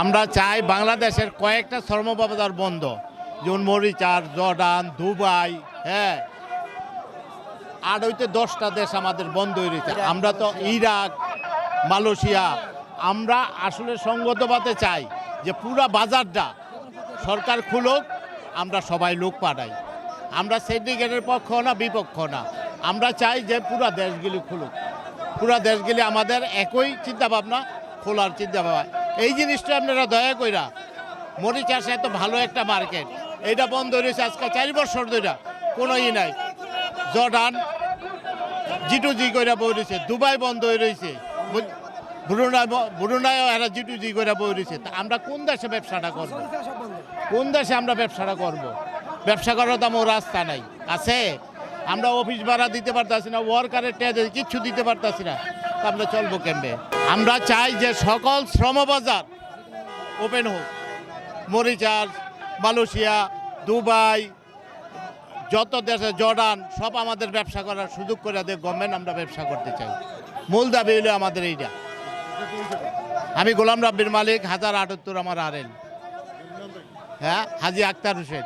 আমরা চাই বাংলাদেশের কয়েকটা শ্রমবাজার বন্ধ। যেমন মরিচার জর্ডান দুবাই হ্যাঁ। আর ওইতে দশটা দেশ আমাদের বন্ধ হয়ে রয়েছে। আমরা তো ইরাক মালয়েশিয়া। আমরা আসলে সঙ্গতভাবে চাই যে পুরা বাজারটা সরকার খুলুক আমরা সবাই লোক পাঠাই। আমরা সিন্ডিকেটের পক্ষ না বিপক্ষ না। আমরা চাই যে পুরা দেশগুলি খুলুক। পুরা দেশগুলি আমাদের একই চিন্তাভাবনা খোলার চিন্তাভাবনা। এই জিনিসটা আপনারা দয়া কইরা, মরিচ চাষ এত ভালো একটা মার্কেট এটা বন্ধ রয়েছে আজকে চারি বছর ধরে কোনো ই নাই। জর্ডান জিটু জি করে বই রয়েছে, দুবাই বন্ধ হয়ে রয়েছে বু- ব্রুনাই ব- ব্রুনাইও এরা জিটু জি করে বই রয়েছে। তা আমরা কোন দেশে ব্যবসাটা করব? কোন দেশে আমরা ব্যবসাটা করব? ব্যবসা করার তেমন রাস্তা নাই। আছে? আমরা অফিস ভাড়া দিতে পারতাছি না ওয়ার্কারের ট্যাজ কিচ্ছু দিতে পারতাছি না। তা আমরা চলবো কেমবে আমরা চাই যে সকল শ্রমবাজার ওপেন হোক। মরিচার্জ মালয়েশিয়া, দুবাই, যত দেশে, জর্ডান, সব আমাদের ব্যবসা করার সুযোগ করে দেয় গভর্নমেন্ট আমরা ব্যবসা করতে চাই। মূল দাবি হলো আমাদের এইটা। আমি গোলাম রাব্বির মালিক, হাজার আটাত্তর আমার আরেন হ্যাঁ হাজি আক্তার হোসেন।